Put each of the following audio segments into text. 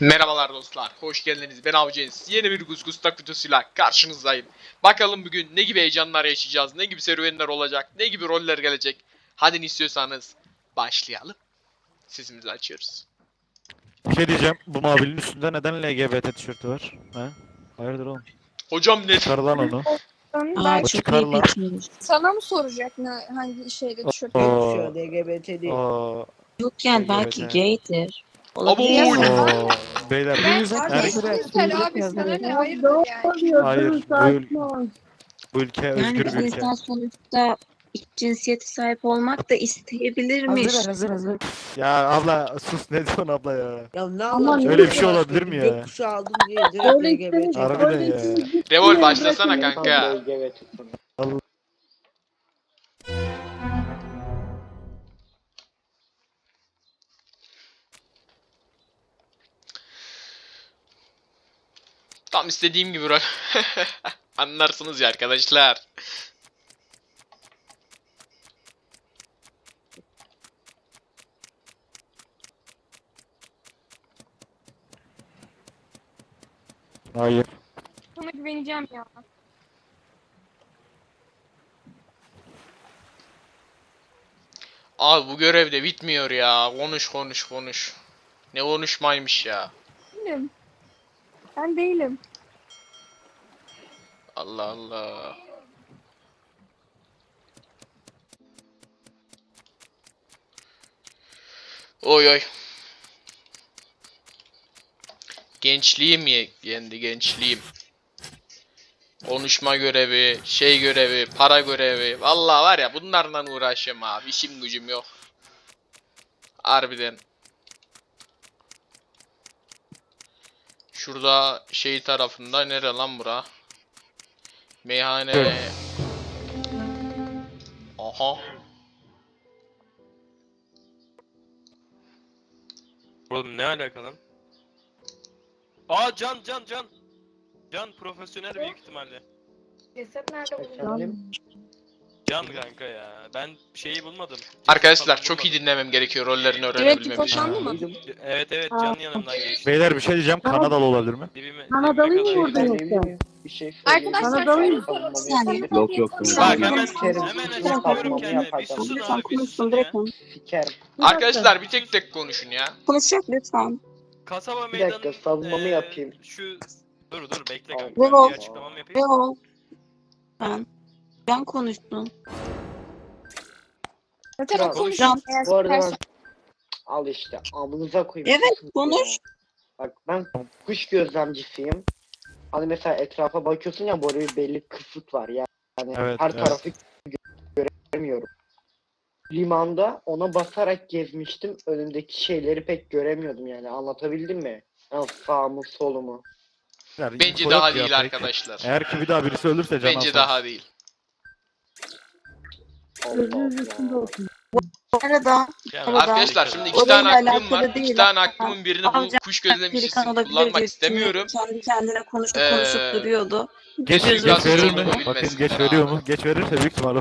Merhabalar dostlar, hoş geldiniz. Ben Avcıyız. Yeni bir Gus Tak videosuyla karşınızdayım. Bakalım bugün ne gibi heyecanlar yaşayacağız, ne gibi serüvenler olacak, ne gibi roller gelecek. Hadi istiyorsanız başlayalım. Sesimizi açıyoruz. Bir şey diyeceğim. Bu mavinin üstünde neden LGBT tişörtü var? He? Hayırdır oğlum? Hocam ne? Çıkar lan onu. Aa, çok çıkar lan. Sana mı soracak ne hangi şeyde tişört? Şu LGBT değil. Yok yani belki Evet, Abo Olabilir. ne? Oo. Beyler. Abi sana ne hayırdır yani. Hayır. Bu, ül- bu ülke Yani özgür bir bir ülke. insan sonuçta iki cinsiyete sahip olmak da isteyebilirmiş. Hazır hazır hazır. Ya abla sus ne diyorsun abla ya? Ya ne Aman anlatıyorsun öyle bir şey ya? olabilir mi ya? Gökkuşağı aldım diye direkt LGBT. Harbiden ya. Revol başlasana kanka. Tam istediğim gibi rol. Anlarsınız ya arkadaşlar. Hayır. Sana güveneceğim ya. Abi bu görev de bitmiyor ya. Konuş konuş konuş. Ne konuşmaymış ya. Değilim. Ben değilim. Allah Allah. Oy oy. Gençliğim ye yendi gençliğim. Konuşma görevi, şey görevi, para görevi. Vallahi var ya bunlarla uğraşıyorum abi. İşim gücüm yok. Harbiden. Şurada şey tarafında nere lan bura? Meyhane. Aha. Oğlum ne alakalı? Aa Can Can Can. Can profesyonel büyük ihtimalle. Ceset nerede bulunuyor? Can kanka ya. Ben şeyi bulmadım. Arkadaşlar çok iyi dinlemem gerekiyor rollerini Direktif öğrenebilmem için. boşandı mı? Evet evet Can yanımdan geçti. Beyler bir şey diyeceğim. Kanadalı olabilir mi? Dibime, Anadolu'yu dibime mu kadar vurdun geçti. yoksa? Bir şey söyleyeyim. Arkadaşlar şöyle. Yok yok. Bak hemen hemen açıklıyorum kendime. Bir Yapacağım. susun Lütfen abi bir konuşun susun direkt ya. konuş. Sikerim. Arkadaşlar bir tek tek konuşun ya. Konuşacak lütfen. Kasaba Bir dakika, savunmamı eee, yapayım. Şu dur dur bekle kanka. Bir açıklamamı Ve yapayım. o. Ben. Ben konuştum. Zaten o konuşuyor. Eğer Bu arada ben... Al işte amınıza koyayım. Evet, konuş. Bak ben kuş gözlemcisiyim. Hani mesela etrafa bakıyorsun ya böyle bir belli kısıt var ya. Yani Evet, her evet. tarafı gö- göremiyorum. Limanda ona basarak gezmiştim. Önümdeki şeyleri pek göremiyordum yani. Anlatabildim mi? Yani sağımı solumu. Beyler, Bence daha ya değil pek. arkadaşlar. Eğer ki bir daha birisi ölürse can Bence alsın. daha değil. Arada Yani Arada- Arkadaşlar şimdi iki tane hakkım alakalı var. İki tane hakkımın birini Avcı bu kuş gözlemcisi pelikan olabilir kullanmak diye istemiyorum. Kendi kendine konuşup Ee, konuşup duruyordu. Geç, Suikast geç verir mi? bilmesin Bakayım geç veriyor mu? Geç verirse büyük ihtimal o.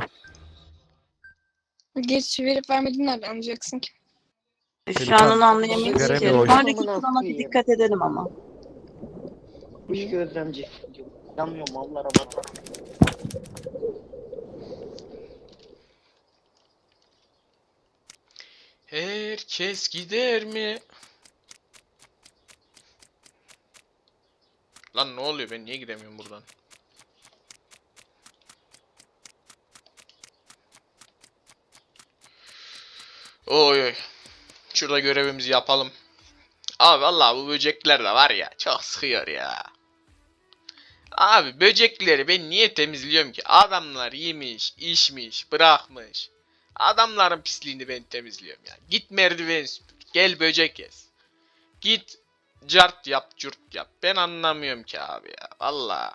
Geç verip vermediğini nereden anlayacaksın ki? Şu an onu anlayamayız ki. Veremiyor hocam. Sonraki kullanma dikkat edelim ama. Kuş gözlemcisi diyorum. Yanmıyorum Allah ama. Herkes gider mi? Lan ne oluyor ben niye gidemiyorum buradan? Oy oy. Şurada görevimizi yapalım. Abi vallahi bu böcekler de var ya çok sıkıyor ya. Abi böcekleri ben niye temizliyorum ki? Adamlar yemiş, içmiş, bırakmış. Adamların pisliğini ben temizliyorum ya. Git merdiven süpür. Gel böcek yaz. Git cart yap cürt yap. Ben anlamıyorum ki abi ya. Valla.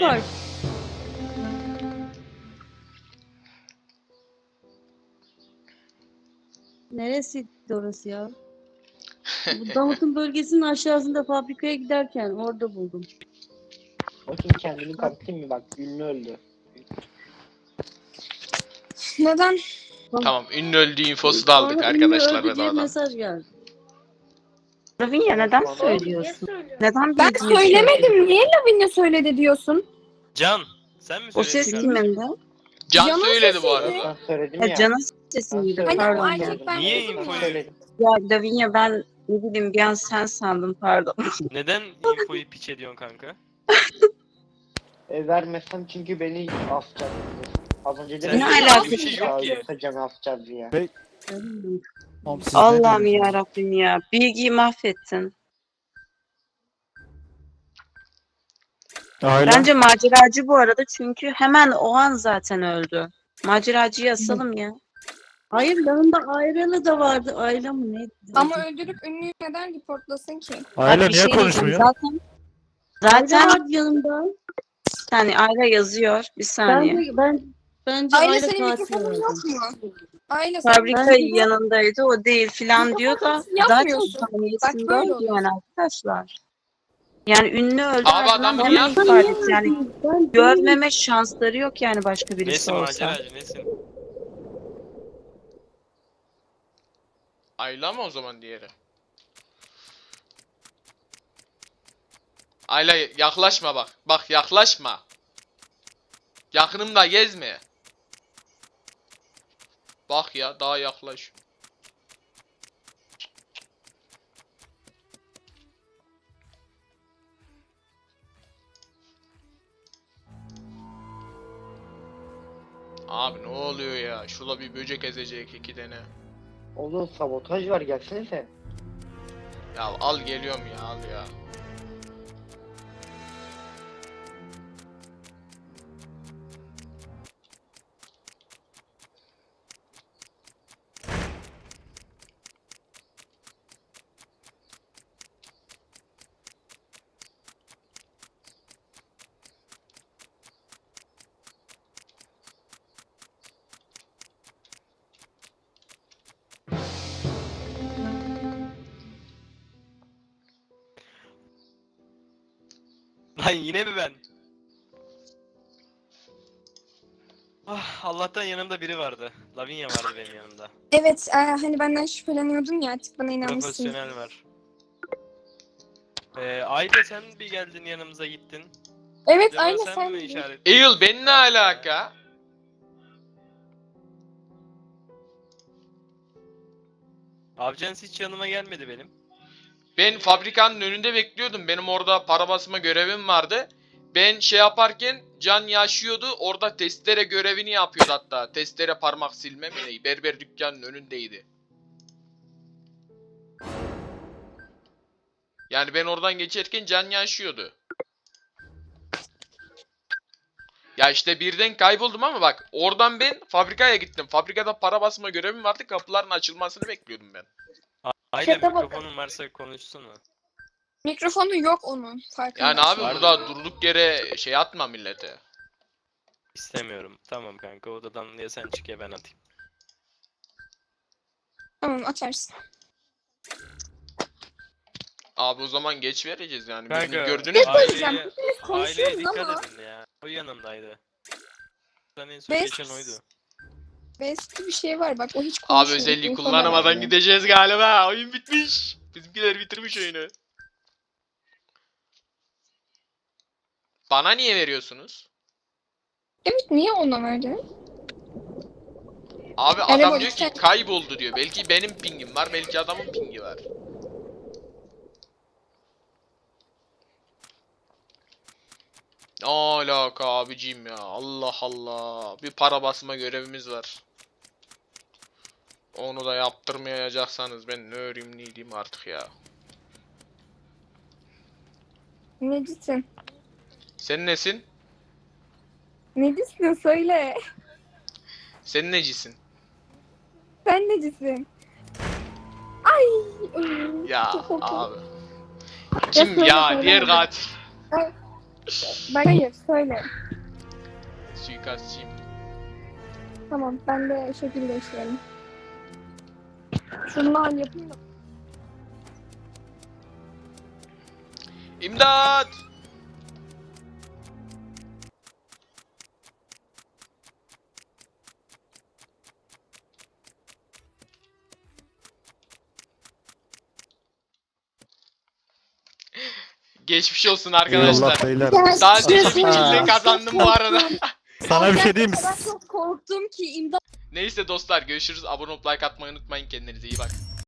Park. Neresiydi orası ya? Bu Davut'un bölgesinin aşağısında fabrikaya giderken orada buldum. Bakayım kendini kapatayım mı bak ünlü öldü. Neden? Tamam ünlü öldüğü infosu da aldık Sonra arkadaşlar öldü diye bedavadan. mesaj geldi. Lavinia neden Bana- söylüyorsun? Neden Ben bildiğini söylemedim. Niye Lavinia söyledi diyorsun? Can sen mi O söyledin? ses kardeşim? kimin de? Can Can'ın söyledi bu sesiydi. arada. Ben söyledim Ya ya. Can'ın sesi miydi? Ben Hani o Pardon ya. erkek ben Niye dedim infoyu- ya. söyledim. Ya Lavinia ben ne bileyim bir an sen sandım pardon. Neden infoyu piç ediyorsun kanka? E, vermesem çünkü beni asacak. Az önce dedim Ne alakası bir şey yok ki. alırsa Canı asacağız diye. Ne Allah'ım ya Rabbim ya. Bilgiyi mahvettin. Aile. Bence maceracı bu arada çünkü hemen o an zaten öldü. Maceracıyı asalım ya. Hayır yanında Ayralı da vardı. Ayla mı neydi? Ama öldürüp ünlüyü neden reportlasın ki? Bir niye şey konuşmuyor? Zaten Ayla zaten vardı yanımda. saniye Ayla yazıyor. Bir saniye. Ben, de, ben bence Aile Ayla senin katil mikrofonun oldu. yok mu? Aile Fabrika Ben- yanındaydı o değil filan diyor da Yapmıyorsun. zaten Bak saniyesinde böyle yani arkadaşlar. Yani ünlü öldü. Abi ardından adam niye- ifade etti. Yani görmeme şansları yok yani başka birisi Nesin olsa. maceracı nesin? Ayla mı o zaman diğeri? Ayla yaklaşma bak. Bak yaklaşma. Yakınımda gezme. Bak ya daha yaklaş. Abi ne oluyor ya? Şurada bir böcek ezecek iki tane. Oğlum sabotaj var gelsene sen. Ya al geliyorum ya al ya. Lan yine mi ben? Ah, Allah'tan yanımda biri vardı. Lavinia vardı benim yanımda. Evet e, hani benden şüpheleniyordun ya artık bana inanmışsın. Profesyonel var. Ee, Ayda sen bir geldin yanımıza gittin. Evet Acaba aynı sen, sen. mi işaret? Eagle ben ne alaka? Avcans hiç yanıma gelmedi benim. Ben fabrikanın önünde bekliyordum. Benim orada para basma görevim vardı. Ben şey yaparken Can yaşıyordu. Orada testere görevini yapıyordu hatta. Testere parmak silme mi ne? Berber dükkanının önündeydi. Yani ben oradan geçerken Can yaşıyordu. Ya işte birden kayboldum ama bak oradan ben fabrikaya gittim. Fabrikada para basma görevim vardı. Kapıların açılmasını bekliyordum ben. A- Ayda Çete bak. mikrofonun varsa konuşsun mu? Mikrofonu yok onun farkında. Yani abi Var burada mı? durduk yere şey atma millete. İstemiyorum. Tamam kanka odadan ya sen çık ya ben atayım. Tamam atarsın. Abi o zaman geç vereceğiz yani. Kanka gördünüz mü? söyleyeceğim. aileye, aileye Konuşuyoruz dikkat ama edin ya. O yanımdaydı. Sen en son Best- geçen oydu. Best bir şey var bak o hiç Abi özelliği kullanamadan vermiyor. gideceğiz galiba. Oyun bitmiş. Bizimkiler bitirmiş oyunu. Bana niye veriyorsunuz? Evet niye ona verdin? Abi Yani adam bu diyor ki lütfen- kayboldu diyor. Belki benim pingim var, belki adamın pingi var. Ne alaka abicim ya. Allah Allah. Bir para basma görevimiz var. Onu da yaptırmayacaksanız ben ne diyeyim artık ya. Necisin? Sen nesin? Necisin söyle. Sen necisin? Sen necisin? Ay. Ya abi. Kim ya? söyle Diğer katil. Ben hayır söyle. Suikastçıyım. Tamam ben de şekil değiştirelim. Şundan yapayım mı? İmdat! Geçmiş olsun arkadaşlar. Eyvallah beyler. Ya, Sadece bir kazandım bu arada. Sana bir şey diyeyim mi? O kadar çok korktum ki imdat. Neyse dostlar görüşürüz. Abone olup like atmayı unutmayın. Kendinize iyi bakın.